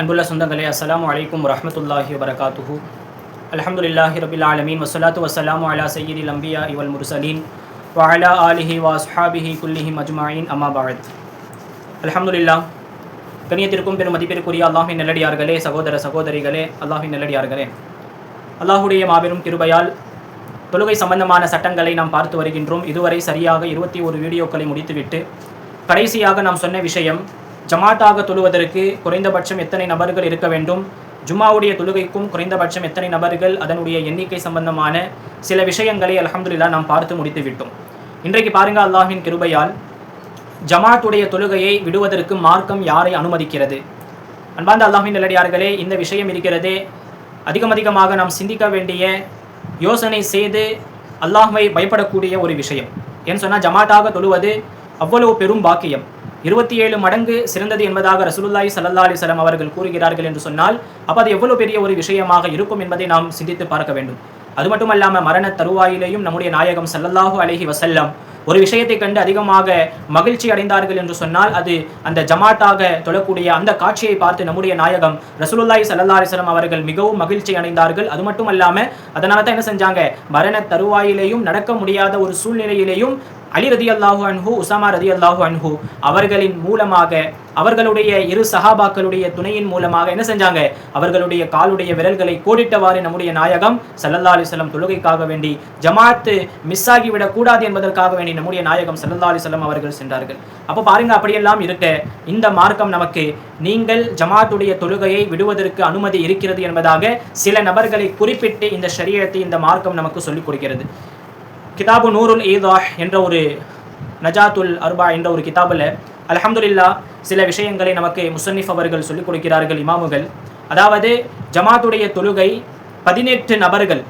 அன்புள்ள சொந்தங்களே அஸ்லாம் அலைக்கும் வரமத்துல்லாஹி வபரகாத்துஹு. அலமதுல்லாஹி ரபில் ஆலமீன். வசலாத்து வசலாம் அலா சையீதி லம்பியா இவல் முர்சலீன். வாலா ஆலிஹி வாஸ்ஹாபிஹி குல்லிஹி மஜ்மாயின் அஜ்மாயின். அலமதுல்லா கணியத்திற்கும் பெரும் மதிப்பிற்குரிய அல்லாஹின் நல்லடியார்களே சகோதர சகோதரிகளே அல்லாஹின் நல்லடியார்களே. அல்லாஹுடைய மாபெரும் கிருபையால் தொழுகை சம்பந்தமான சட்டங்களை நாம் பார்த்து வருகின்றோம். இதுவரை சரியாக இருபத்தி ஒரு வீடியோக்களை முடித்துவிட்டு கடைசியாக நாம் சொன்ன விஷயம் ஜமாட்டாக தொழுவதற்கு குறைந்தபட்சம் எத்தனை நபர்கள் இருக்க வேண்டும்? ஜும்மாவுடைய தொழுகைக்கும் குறைந்தபட்சம் எத்தனை நபர்கள் அதனுடைய எண்ணிக்கை சம்பந்தமான சில விஷயங்களை அலமதுல்லா நாம் பார்த்து முடித்து விட்டோம் இன்றைக்கு பாருங்க அல்லாஹின் கிருபையால் ஜமாத்துடைய தொழுகையை விடுவதற்கு மார்க்கம் யாரை அனுமதிக்கிறது? அன்பார்ந்த அல்லாஹின் நிலடியார்களே இந்த விஷயம் இருக்கிறதே. அதிகம் அதிகமாக நாம் சிந்திக்க வேண்டிய யோசனை செய்து அல்லாஹ்வை பயப்படக்கூடிய ஒரு விஷயம். ஏன்னு சொன்னால் ஜமாட்டாக தொழுவது அவ்வளவு பெரும் பாக்கியம். இருபத்தி ஏழு மடங்கு சிறந்தது என்பதாக ரசூலுல்லாய் சல்லா அலிசலம் அவர்கள் கூறுகிறார்கள் என்று சொன்னால் அப்போ அது எவ்வளவு பெரிய ஒரு விஷயமாக இருக்கும் என்பதை நாம் சிந்தித்து பார்க்க வேண்டும். அது மட்டுமல்லாமல் மரண தருவாயிலேயும் நம்முடைய நாயகம் ஸல்லல்லாஹு அலஹி வசல்லம் ஒரு விஷயத்தை கண்டு அதிகமாக மகிழ்ச்சி அடைந்தார்கள் என்று சொன்னால் அது அந்த ஜமாட்டாக தொழக்கூடிய அந்த காட்சியை பார்த்து நம்முடைய நாயகம் ரசூலுல்லாய் சல்லா அலைஹி அவர்கள் மிகவும் மகிழ்ச்சி அடைந்தார்கள். அது மட்டும் அல்லாமல் அதனால தான் என்ன செஞ்சாங்க? மரண தருவாயிலேயும் நடக்க முடியாத ஒரு சூழ்நிலையிலேயும் அலி ரதி அல்லாஹு அன்ஹு உசாமா ரதி அல்லாஹு அன்ஹு அவர்களின் மூலமாக அவர்களுடைய இரு சஹாபாக்களுடைய துணையின் மூலமாக என்ன செஞ்சாங்க? அவர்களுடைய காலுடைய விரல்களை கோடிட்டவாறு நம்முடைய நாயகம் சல்லல்லா அலிசல்லம் தொழுகைக்காக வேண்டி ஜமாத்து மிஸ் ஆகிவிடக் கூடாது என்பதற்காக வேண்டி நம்முடைய நாயகம் சல்லல்லா அலிசல்லம் அவர்கள் சென்றார்கள். அப்போ பாருங்க அப்படியெல்லாம் இருக்க இந்த மார்க்கம் நமக்கு நீங்கள் ஜமாத்துடைய தொழுகையை விடுவதற்கு அனுமதி இருக்கிறது என்பதாக சில நபர்களை குறிப்பிட்டு இந்த சரீரத்தை இந்த மார்க்கம் நமக்கு சொல்லிக் கொடுக்கிறது. கிதாபு நூருல் ஈதா என்ற ஒரு நஜாத்துல் அர்பா என்ற ஒரு கிதாபில் அல்ஹம்துலில்லா சில விஷயங்களை நமக்கு முசன்னிஃப் அவர்கள் சொல்லிக் கொடுக்கிறார்கள் இமாமுகள். அதாவது ஜமாத்துடைய தொழுகை பதினெட்டு நபர்கள்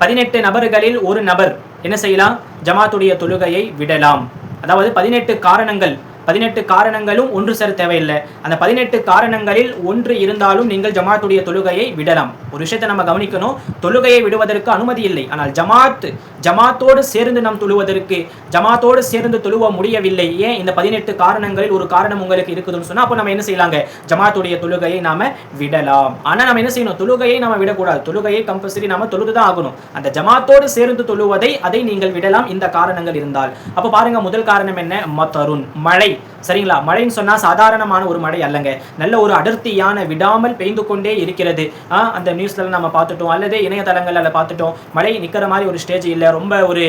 பதினெட்டு நபர்களில் ஒரு நபர் என்ன செய்யலாம்? ஜமாத்துடைய தொழுகையை விடலாம். அதாவது பதினெட்டு காரணங்கள் பதினெட்டு காரணங்களும் ஒன்று சேர தேவையில்லை. அந்த பதினெட்டு காரணங்களில் ஒன்று இருந்தாலும் நீங்கள் ஜமாத்துடைய தொழுகையை விடலாம். ஒரு விஷயத்தை நம்ம கவனிக்கணும். தொழுகையை விடுவதற்கு அனுமதி இல்லை. ஆனால் ஜமாத் ஜமாத்தோடு சேர்ந்து நாம் தொழுவதற்கு ஜமாத்தோடு சேர்ந்து தொழுவ முடியவில்லை. ஏன்? இந்த பதினெட்டு காரணங்களில் ஒரு காரணம் உங்களுக்கு இருக்குதுன்னு சொன்னால் அப்போ நம்ம என்ன செய்யலாங்க? ஜமாத்துடைய தொழுகையை நாம விடலாம். ஆனால் நம்ம என்ன செய்யணும்? தொழுகையை நாம விடக்கூடாது. தொழுகையை கம்பல்சரி நாம தொழுதுதான் ஆகணும். அந்த ஜமாத்தோடு சேர்ந்து தொழுவதை அதை நீங்கள் விடலாம். இந்த காரணங்கள் இருந்தால். அப்போ பாருங்க முதல் காரணம் என்ன? மத்தருண் மழை. fight. சரிங்களா? மழைன்னு சொன்னா சாதாரணமான ஒரு மழை அல்லங்க. நல்ல ஒரு அடர்த்தியான விடாமல் பெய்ந்து கொண்டே இருக்கிறது. ஆ, அந்த நியூஸ்ல நம்ம பார்த்துட்டோம். அல்லது இணையதளங்கள்ல பார்த்துட்டோம். மழை நிக்கிற மாதிரி ஒரு ஸ்டேஜ் இல்லை. ரொம்ப ஒரு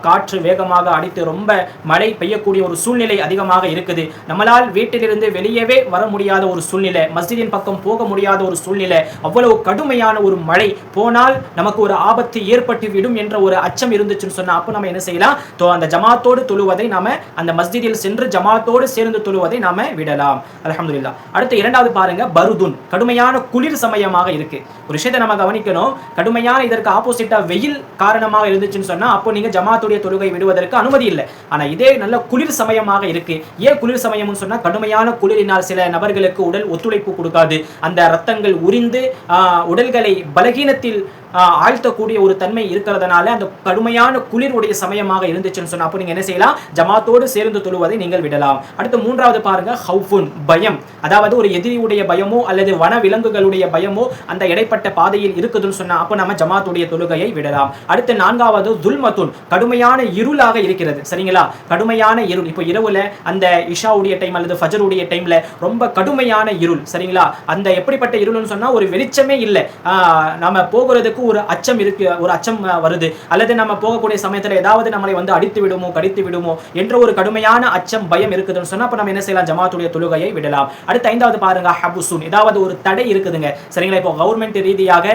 காற்று வேகமாக அடித்து ரொம்ப மழை பெய்யக்கூடிய ஒரு சூழ்நிலை அதிகமாக இருக்குது. நம்மளால் வீட்டிலிருந்து வெளியவே வர முடியாத ஒரு சூழ்நிலை மஸ்ஜிதின் பக்கம் போக முடியாத ஒரு சூழ்நிலை அவ்வளவு கடுமையான ஒரு மழை. போனால் நமக்கு ஒரு ஆபத்து ஏற்பட்டு விடும் என்ற ஒரு அச்சம் இருந்துச்சுன்னு சொன்னா அப்போ நம்ம என்ன செய்யலாம்? அந்த ஜமாத்தோடு தொழுவதை நாம அந்த மஸ்ஜிதில் சென்று ஜமாத் ஜமாத்தோடு சேர்ந்து தொழுவதை நாம விடலாம். அல்ஹம்துலில்லாஹ் அடுத்து இரண்டாவது பாருங்க பருதுன். கடுமையான குளிர் சமயமாக இருக்கு. ஒரு விஷயத்தை நம்ம கவனிக்கணும். கடுமையான இதற்கு ஆப்போசிட்டா வெயில் காரணமாக இருந்துச்சுன்னு சொன்னா அப்போ நீங்க ஜமாத்துடைய தொழுகை விடுவதற்கு அனுமதி இல்லை. ஆனா இதே நல்ல குளிர் சமயமாக இருக்கு. ஏன் குளிர் சமயம்னு சொன்னா கடுமையான குளிரினால் சில நபர்களுக்கு உடல் ஒத்துழைப்பு கொடுக்காது. அந்த ரத்தங்கள் உரிந்து உடல்களை பலகீனத்தில் ஆழ்த்தக்கூடிய ஒரு தன்மை இருக்கிறதுனால அந்த கடுமையான குளிர் உடைய சமயமாக இருந்துச்சுன்னு சொன்னா அப்போ நீங்க என்ன செய்யலாம்? ஜமாத்தோடு சேர்ந்து தொழுவதை நீங்கள் விடலாம். அடுத்து மூன்றாவது பாருங்க ஹவுஃபுன் பயம். அதாவது ஒரு எதிரியுடைய பயமோ அல்லது வன விலங்குகளுடைய பயமோ அந்த இடைப்பட்ட பாதையில் இருக்குதுன்னு சொன்னா அப்போ நம்ம ஜமாத்துடைய தொழுகையை விடலாம். அடுத்து நான்காவது துல்மத்துன். கடுமையான இருளாக இருக்கிறது. சரிங்களா? கடுமையான இருள். இப்போ இரவுல அந்த இஷாவுடைய டைம் அல்லது ஃபஜருடைய டைம்ல ரொம்ப கடுமையான இருள். சரிங்களா? அந்த எப்படிப்பட்ட இருள்னு சொன்னா ஒரு வெளிச்சமே இல்லை. ஆஹ் நம்ம போகிறதுக்கு ஒரு அச்சம் இருக்கு ஒரு அச்சம் வருது. அல்லது நம்ம போகக்கூடிய சமயத்துல ஏதாவது நம்மளை வந்து அடித்து விடுமோ கடித்து விடுமோ என்ற ஒரு கடுமையான அச்சம் பயம் இருக்குதுன்னு சொன்னா அப்போ நம்ம என்ன செய்யலாம்? ஜமாத்துடைய தொழுகையை விடலாம். அடுத்து ஐந்தாவது பாருங்க ஹபுசூன். ஏதாவது ஒரு தடை இருக்குதுங்க. சரிங்களா? இப்போ கவர்மெண்ட் ரீதியாக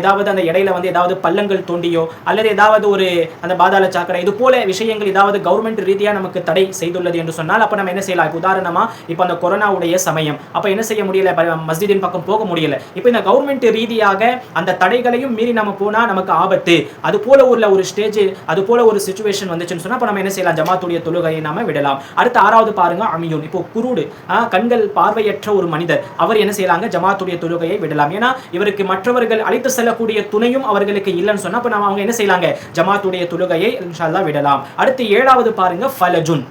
ஏதாவது அந்த இடையில வந்து ஏதாவது பள்ளங்கள் தோண்டியோ அல்லது ஏதாவது ஒரு அந்த பாதாள சாக்கடை இது போல விஷயங்கள் ஏதாவது கவர்மெண்ட் ரீதியாக நமக்கு தடை செய்துள்ளது என்று சொன்னால் அப்ப நம்ம என்ன செய்யலாம்? இப்போ உதாரணமா இப்போ அந்த கொரோனாவுடைய சமயம். அப்ப என்ன செய்ய முடியல? மஸ்ஜிதின் பக்கம் போக முடியல. இப்போ இந்த கவர்மெண்ட் ரீதியாக அந்த தடைகளையும் மீறி நம்ம போனா நமக்கு ஆபத்து. அது போல உள்ள ஒரு ஸ்டேஜ் அது போல ஒரு சுச்சுவேஷன் வந்துச்சுன்னு சொன்னா அப்ப நம்ம என்ன செய்யலாம்? ஜமாத்துடைய தொழுகையை நம்ம விடலாம். அடுத்து ஆறாவது பாருங்க அமியூன். இப்போ குருடு கண்கள் பார்வையற்ற ஒரு மனிதர். அவர் என்ன செய்யலாங்க? ஜமாத்துடைய தொழுகையை விடலாம். ஏன்னா இவருக்கு மற்றவர்கள் அழைத்து செல்லக்கூடிய துணையும் அவர்களுக்கு இல்லைன்னு சொன்னா அப்ப நம்ம அவங்க என்ன செய்யலாங்க? ஜமாத்துடைய தொழுகையை இன்ஷா விடலாம். அடுத்து ஏழாவது பாருங்க ஃபலஜுன்.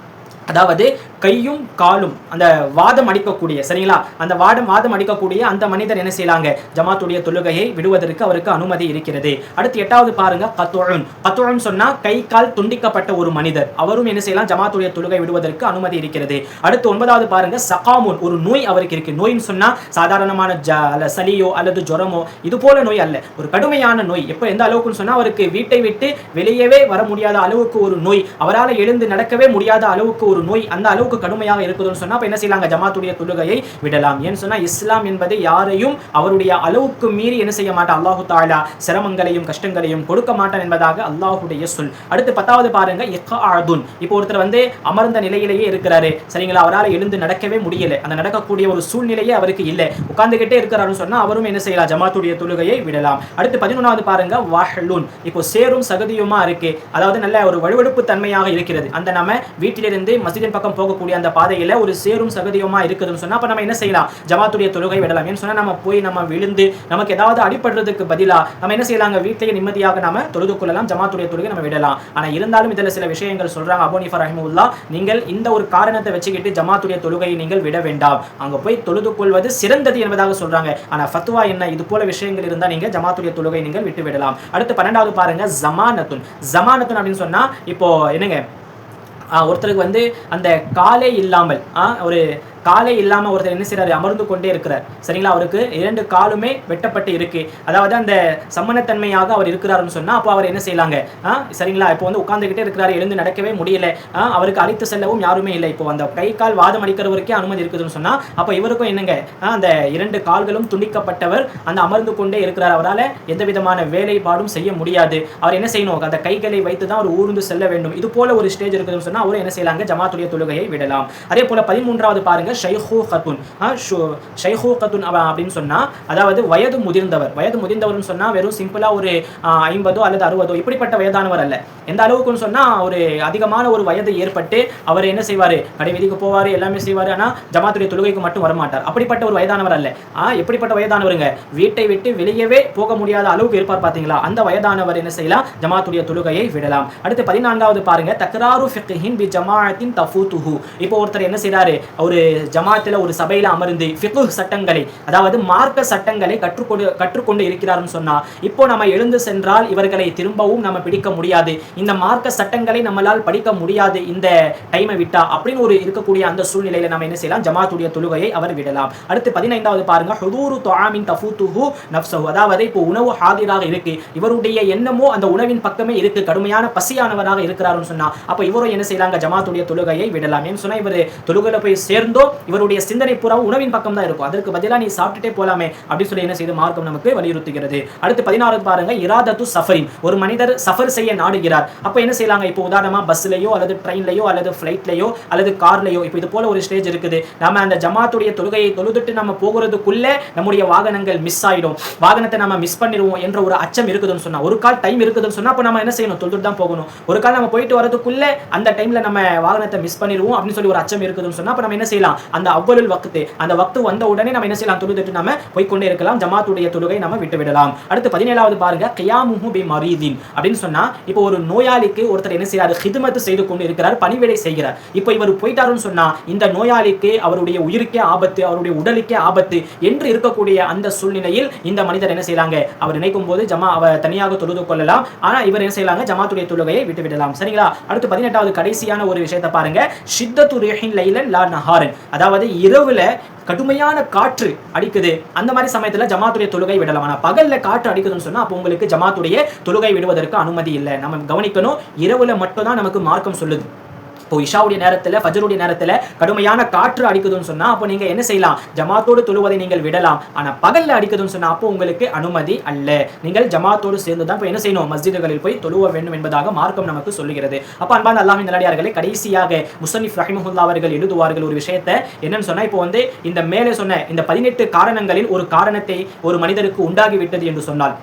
அதாவது கையும் காலும் அந்த வாதம் அடிக்கக்கூடிய சரிங்களா? அந்த வாதம் வாதம் அடிக்கக்கூடிய அந்த மனிதர் என்ன செய்யலாங்க? ஜமாத்துடைய தொழுகையை விடுவதற்கு அவருக்கு அனுமதி இருக்கிறது. அடுத்து எட்டாவது பாருங்க கத்தோழன் கத்தோழன் சொன்னா கை கால் துண்டிக்கப்பட்ட ஒரு மனிதர். அவரும் என்ன செய்யலாம்? ஜமாத்துடைய தொழுகை விடுவதற்கு அனுமதி இருக்கிறது. அடுத்து ஒன்பதாவது பாருங்க சகாமுன். ஒரு நோய் அவருக்கு இருக்கு. நோய்னு சொன்னா சாதாரணமான அல்ல சளியோ அல்லது ஜுரமோ இது போல நோய் அல்ல. ஒரு கடுமையான நோய். எப்போ எந்த அளவுக்குன்னு சொன்னா அவருக்கு வீட்டை விட்டு வெளியவே வர முடியாத அளவுக்கு ஒரு நோய். அவரால் எழுந்து நடக்கவே முடியாத அளவுக்கு ஒரு நோய். அந்த அளவுக்கு கடுமையாக இருக்குதுன்னு சொன்னா அப்ப என்ன செய்யலாங்க? ஜமாத்துடைய தொழுகையை விடலாம். ஏன்னு சொன்னா இஸ்லாம் என்பது யாரையும் அவருடைய அளவுக்கு மீறி என்ன செய்ய மாட்டான்? அல்லாஹு தாலா சிரமங்களையும் கஷ்டங்களையும் கொடுக்க மாட்டான் என்பதாக அல்லாஹுடைய சொல். அடுத்து பத்தாவது பாருங்க இக்காதுன் இப்போ ஒருத்தர் வந்து அமர்ந்த நிலையிலேயே இருக்கிறாரு. சரிங்களா? அவரால் எழுந்து நடக்கவே முடியல. அந்த நடக்கக்கூடிய ஒரு சூழ்நிலையே அவருக்கு இல்லை. உட்கார்ந்துகிட்டே இருக்கிறாருன்னு சொன்னா அவரும் என்ன செய்யலாம்? ஜமாத்துடைய தொழுகையை விடலாம். அடுத்து பதினொன்றாவது பாருங்க வாஹலூன். இப்போ சேரும் சகதியுமா இருக்கு? அதாவது நல்ல ஒரு வலுவெடுப்பு தன்மையாக இருக்கிறது. அந்த நம்ம வீட்டிலிருந்து மசிதின் பக்கம் போகக்கூடிய அந்த பாதையில ஒரு சேரும் சகதியுமா இருக்குதுன்னு சொன்னா அப்ப நம்ம என்ன செய்யலாம்? ஜமாத்துடைய தொழுகை விடலாம். ஏன்னு சொன்னா நம்ம போய் நம்ம விழுந்து நமக்கு ஏதாவது அடிபடுறதுக்கு பதிலா நம்ம என்ன செய்யலாங்க? வீட்டிலேயே நிம்மதியாக நாம தொழுது கொள்ளலாம் ஜமாத்துடைய தொழுகை நம்ம விடலாம். ஆனா இருந்தாலும் இதுல சில விஷயங்கள் சொல்றாங்க அபோனிஃபர் ரஹிமுல்லா நீங்கள் இந்த ஒரு காரணத்தை வச்சுக்கிட்டு ஜமாத்துடைய தொழுகையை நீங்கள் விட வேண்டாம். அங்க போய் தொழுது கொள்வது சிறந்தது என்பதாக சொல்றாங்க. ஆனா ஃபத்துவா என்ன? இது போல விஷயங்கள் இருந்தா நீங்க ஜமாத்துடைய தொழுகை நீங்கள் விட்டு விடலாம். அடுத்து பன்னெண்டாவது பாருங்க ஜமானத்துன். ஜமானத்துன் அப்படின்னு சொன்னா இப்போ என்னங்க? ஒருத்தருக்கு வந்து அந்த காலே இல்லாமல் ஆ, ஒரு காலே இல்லாமல் ஒருத்தர் என்ன செய்றாரு? அமர்ந்து கொண்டே இருக்கிறார். சரிங்களா? அவருக்கு இரண்டு காலுமே வெட்டப்பட்டு இருக்கு. அதாவது அந்த சம்மனத்தன்மையாக அவர் இருக்கிறாருன்னு சொன்னா அப்போ அவர் என்ன செய்யலாங்க? சரிங்களா? இப்போ வந்து உட்காந்துக்கிட்டே இருக்கிறாரு. எழுந்து நடக்கவே முடியல. அவருக்கு அழைத்து செல்லவும் யாருமே இல்லை. இப்போ அந்த கை கால் வாதம் அடிக்கிறவருக்கே அனுமதி இருக்குதுன்னு சொன்னா அப்போ இவருக்கும் என்னங்க? அந்த இரண்டு கால்களும் துண்டிக்கப்பட்டவர் அந்த அமர்ந்து கொண்டே இருக்கிறார். அவரால் எந்த விதமான வேலைப்பாடும் செய்ய முடியாது. அவர் என்ன செய்யணும்? அந்த கைகளை வைத்து தான் அவர் ஊர்ந்து செல்ல வேண்டும். இது போல ஒரு ஸ்டேஜ் இருக்குதுன்னு சொன்னால் அவரும் என்ன செய்யலாங்க? ஜமாத்துடைய தொழுகையை விடலாம். அதே போல பதிமூன்றாவது பாருங்க ஷைஹூ கத்துன் ஷைஹூ கத்துன் அப்படின்னு சொன்னா அதாவது வயது முதிர்ந்தவர். வயது முதிர்ந்தவர்னு சொன்னால் வெறும் சிம்பிளாக ஒரு ஐம்பதோ அல்லது அறுபதோ. இப்படிப்பட்ட வயதானவர் அல்ல. எந்த அளவுக்குன்னு சொன்னா ஒரு அதிகமான ஒரு வயது ஏற்பட்டு அவர் என்ன செய்வாரு? கடை போவார் போவாரு எல்லாமே செய்வாரு. ஆனால் ஜமாத்துடைய தொழுகைக்கு மட்டும் வரமாட்டார். அப்படிப்பட்ட ஒரு வயதானவர் அல்ல. எப்படிப்பட்ட வயதானவருங்க? வீட்டை விட்டு வெளியவே போக முடியாத அளவுக்கு இருப்பார் பார்த்தீங்களா? அந்த வயதானவர் என்ன செய்யலாம்? ஜமாத்துடைய தொழுகையை விடலாம். அடுத்து பதினான்காவது பாருங்க. தக்ராரு ஃபிக்ஹின் பி ஜமாஅத்தின் தஃபூத்துஹு. இப்போ ஒருத்தர் என்ன செய்கிறாரு ஒரு ஜமாத்துல ஒரு சபையில் அமர்ந்து ஃபிகு சட்டங்களை அதாவது மார்க்க சட்டங்களை கற்றுக்கொண்டு கற்றுக்கொண்டு இருக்கிறார்னு சொன்னால் இப்போ நம்ம எழுந்து சென்றால் இவர்களை திரும்பவும் நம்ம பிடிக்க முடியாது. இந்த மார்க்க சட்டங்களை நம்மளால் படிக்க முடியாது இந்த டைமை விட்டா அப்படின்னு ஒரு இருக்கக்கூடிய அந்த சூழ்நிலையில் நம்ம என்ன செய்யலாம்? ஜமாத்துடைய தொழுகையை அவர் விடலாம். அடுத்து பதினைந்தாவது பாருங்க. ஹுதூரு தொஆமின் தஃபூத்துஹு நப்சஹு அதாவது இப்போ உணவு ஹாதிராக இருக்கு. இவருடைய எண்ணமோ அந்த உணவின் பக்கமே இருக்கு. கடுமையான பசியானவராக இருக்கிறாருன்னு சொன்னா அப்போ இவரும் என்ன செய்யலாங்க? ஜமாத்துடைய தொழுகையை விடலாம் ஏன்னு சொன்னா இவர் தொழுகையில் போய் சேர்ந்தோ இவருடைய சிந்தனை பூரா உணவின் பக்கம் தான் இருக்கும். அதற்கு பதிலா நீ சாப்பிட்டுட்டே போலாமே அப்படின்னு சொல்லி என்ன செய்து மார்க்கம் நமக்கு வலியுறுத்துகிறது. அடுத்து பதினாறு பாருங்க இராதத்து சஃபரின். ஒரு மனிதர் சஃபர் செய்ய நாடுகிறார். அப்ப என்ன செய்யலாங்க? இப்போ உதாரணமா பஸ்லயோ அல்லது ட்ரெயின்லயோ அல்லது ஃப்ளைட்லையோ அல்லது கார்லயோ இப்போ இது போல ஒரு ஸ்டேஜ் இருக்குது. நம்ம அந்த ஜமாத்துடைய தொழுகையை தொழுதுட்டு நம்ம போகிறதுக்குள்ளே நம்முடைய வாகனங்கள் மிஸ் ஆயிடும். வாகனத்தை நம்ம மிஸ் பண்ணிடுவோம் என்ற ஒரு அச்சம் இருக்குதுன்னு சொன்னா ஒரு கால் டைம் இருக்குதுன்னு சொன்னா அப்ப நம்ம என்ன செய்யணும்? தொழுதுட்டு தான் போகணும். ஒரு கால் நம்ம போயிட்டு வரதுக்குள்ளே அந்த டைம்ல நம்ம வாகனத்தை மிஸ் பண்ணிடுவோம் அப்படின்னு சொல்லி ஒரு அச்சம் இருக்குதுன்னு சொன்னா அப்ப நம்ம என்ன செய்யலாம்? அந்த அவ்வளவு வக்து. அந்த வக்து வந்த உடனே நம்ம என்ன செய்யலாம்? தொழுதுட்டு நம்ம போய்க்கொண்டே இருக்கலாம். ஜமாத்துடைய தொழுகை நம்ம விட்டு விடலாம். அடுத்து பதினேழாவது பாருங்க கயாமுஹு பி மரீதின் அப்படின்னு சொன்னா இப்போ ஒரு நோயாளிக்கு ஒருத்தர் என்ன செய்யறாரு ஹிதுமத்து செய்து கொண்டு இருக்கிறார் பணிவிடை செய்கிறார். இப்போ இவர் போயிட்டாருன்னு சொன்னா இந்த நோயாளிக்கு அவருடைய உயிருக்கே ஆபத்து அவருடைய உடலுக்கே ஆபத்து என்று இருக்கக்கூடிய அந்த சூழ்நிலையில் இந்த மனிதர் என்ன செய்யறாங்க அவர் நினைக்கும் போது ஜமா அவர் தனியாக தொழுது கொள்ளலாம். ஆனா இவர் என்ன செய்யலாங்க ஜமாத்துடைய தொழுகையை விட்டு விடலாம். சரிங்களா? அடுத்து பதினெட்டாவது கடைசியான ஒரு விஷயத்தை பாருங்க. சித்தத்து ரேஹின் லைலன் லா நஹாரன். அதாவது இரவுல கடுமையான காற்று அடிக்குது. அந்த மாதிரி சமயத்துல ஜமாத்துடைய தொழுகை விடலாம். ஆனா பகல்ல காற்று அடிக்குதுன்னு சொன்னா அப்போ உங்களுக்கு ஜமாத்துடைய தொழுகை விடுவதற்கு அனுமதி இல்லை. நம்ம கவனிக்கணும் இரவுல மட்டும்தான் நமக்கு மார்க்கம் சொல்லுது. இப்போ இஷாவுடைய நேரத்துல ஃபஜருடைய நேரத்துல கடுமையான காற்று அடிக்குதுன்னு சொன்னா அப்போ நீங்க என்ன செய்யலாம்? ஜமாத்தோடு தொழுவதை நீங்கள் விடலாம். ஆனா பகல்ல அடிக்குதுன்னு சொன்னா அப்போ உங்களுக்கு அனுமதி அல்ல. நீங்கள் ஜமாத்தோடு சேர்ந்து தான் இப்போ என்ன செய்யணும்? மஸ்ஜிதுகளில் போய் தொழுவ வேண்டும் என்பதாக மார்க்கம் நமக்கு சொல்லுகிறது. அப்போ அன்பான அல்லாஹின் நல்லடியார்களே கடைசியாக முசனிஃப் ரஹிமஹுல்லா அவர்கள் எழுதுவார்கள் ஒரு விஷயத்தை. என்னன்னு சொன்னா இப்போ வந்து இந்த மேலே சொன்ன இந்த பதினெட்டு காரணங்களில் ஒரு காரணத்தை ஒரு மனிதருக்கு உண்டாகிவிட்டது என்று சொன்னால்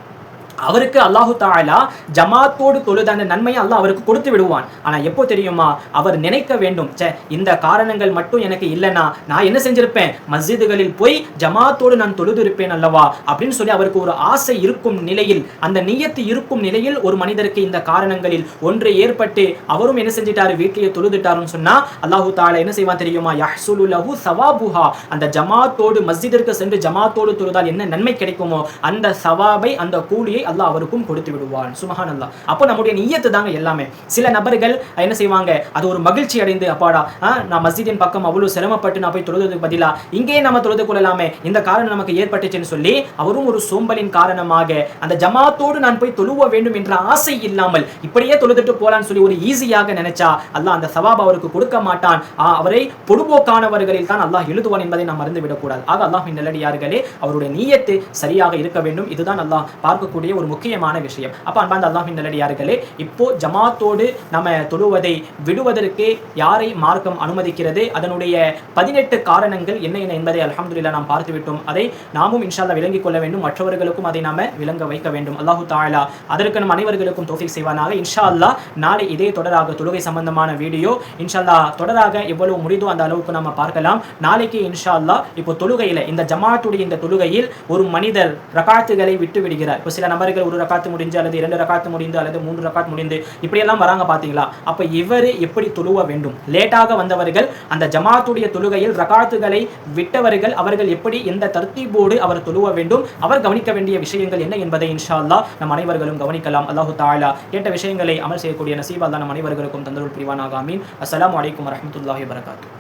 அவருக்கு அல்லாஹு தாலா ஜமாத்தோடு தொழுத அந்த நன்மையை அல்லாஹ் அவருக்கு கொடுத்து விடுவான். ஆனால் எப்போ தெரியுமா? அவர் நினைக்க வேண்டும். ச்சே இந்த காரணங்கள் மட்டும் எனக்கு இல்லைனா நான் என்ன செஞ்சிருப்பேன்? மஸ்ஜிதுகளில் போய் ஜமாத்தோடு நான் தொழுது இருப்பேன் அல்லவா? அப்படின்னு சொல்லி அவருக்கு ஒரு ஆசை இருக்கும் நிலையில் அந்த நியத்து இருக்கும் நிலையில் ஒரு மனிதருக்கு இந்த காரணங்களில் ஒன்று ஏற்பட்டு அவரும் என்ன செஞ்சிட்டாரு? வீட்டிலேயே தொழுதுட்டாருன்னு சொன்னா அல்லாஹு தாலா என்ன செய்வான் தெரியுமா? யஹ்சுலு லஹு சவாபுஹா. அந்த ஜமாத்தோடு மஸ்ஜிதிற்கு சென்று ஜமாத்தோடு தொழுதால் என்ன நன்மை கிடைக்குமோ அந்த சவாபை அந்த கூலியை அல்லாஹ் அவருக்கும் கொடுத்து விடுவான். சுமஹான் அல்லா அப்போ நம்முடைய நீயத்து தாங்க எல்லாமே. சில நபர்கள் என்ன செய்வாங்க? அது ஒரு மகிழ்ச்சி அடைந்து அப்பாடா நான் மஸ்ஜிதின் பக்கம் அவ்வளோ சிரமப்பட்டு நான் போய் தொழுதுக்கு பதிலாக இங்கேயே நம்ம தொழுது கொள்ளலாமே இந்த காரணம் நமக்கு ஏற்பட்டுச்சுன்னு சொல்லி அவரும் ஒரு சோம்பலின் காரணமாக அந்த ஜமாத்தோடு நான் போய் தொழுவ வேண்டும் என்ற ஆசை இல்லாமல் இப்படியே தொழுதுட்டு போலான்னு சொல்லி ஒரு ஈஸியாக நினைச்சா அல்லாஹ் அந்த சவாப் அவருக்கு கொடுக்க மாட்டான். அவரை பொடுபோக்கானவர்களில் தான் அல்லாஹ் எழுதுவான் என்பதை நாம் மறந்துவிடக்கூடாது. ஆக அல்லாஹின் நல்லடியார்களே அவருடைய நீயத்து சரியாக இருக்க வேண்டும். இதுதான் அல்லாஹ் பார்க்கக்கூடிய ஒரு முக்கியமான விஷயம். அப்போ அன்பாந்த அல்லாஹின் நல்லடியார்களே இப்போ ஜமாத்தோடு நம்ம தொழுவதை விடுவதற்கு யாரை மார்க்கம் அனுமதிக்கிறது? அதனுடைய பதினெட்டு காரணங்கள் என்ன என்ன என்பதை அலமதுல்லா நாம் பார்த்து விட்டோம் அதை நாமும் இன்ஷால்லா விளங்கிக் கொள்ள வேண்டும். மற்றவர்களுக்கும் அதை நாம விளங்க வைக்க வேண்டும். அல்லாஹு தாலா அதற்கு நம் அனைவர்களுக்கும் தோஃபிக் செய்வானாக. இன்ஷா நாளை இதே தொடராக தொழுகை சம்பந்தமான வீடியோ. இன்ஷால்லா தொடராக எவ்வளவு முடிதோ அந்த அளவுக்கு நம்ம பார்க்கலாம். நாளைக்கு இன்ஷா அல்லாஹ் இப்போ தொழுகையில் இந்த ஜமாத்துடைய இந்த தொழுகையில் ஒரு மனிதர் ரகாத்துகளை விட்டு விடுகிறார் இப்போ சில நபர்கள் ஒரு ரகாத்து முடிஞ்சு அல்லது இரண்டு ரகாத்து முடிந்து அல்லது மூன்று ரகாத் முடிந்து இப்படியெல்லாம் வராங்க பாத்தீங்களா அப்ப இவர் எப்படி தொழுவ வேண்டும்? லேட்டாக வந்தவர்கள் அந்த ஜமாத்துடைய தொழுகையில் ரகாத்துகளை விட்டவர்கள் அவர்கள் எப்படி எந்த தர்த்திபோடு அவர் தொழுவ வேண்டும்? அவர் கவனிக்க வேண்டிய விஷயங்கள் என்ன என்பதை இன்ஷா அல்லாஹ் நம் அனைவர்களும் கவனிக்கலாம். அல்லாஹு தாலா கேட்ட விஷயங்களை அமல் செய்யக்கூடிய நசீப் தான் நம் அனைவர்களுக்கும் தந்தருள் பிரிவானாக. அமீன் அஸ்லாம் வலைக்கம் வரமத்துல்லாஹி வரகாத்து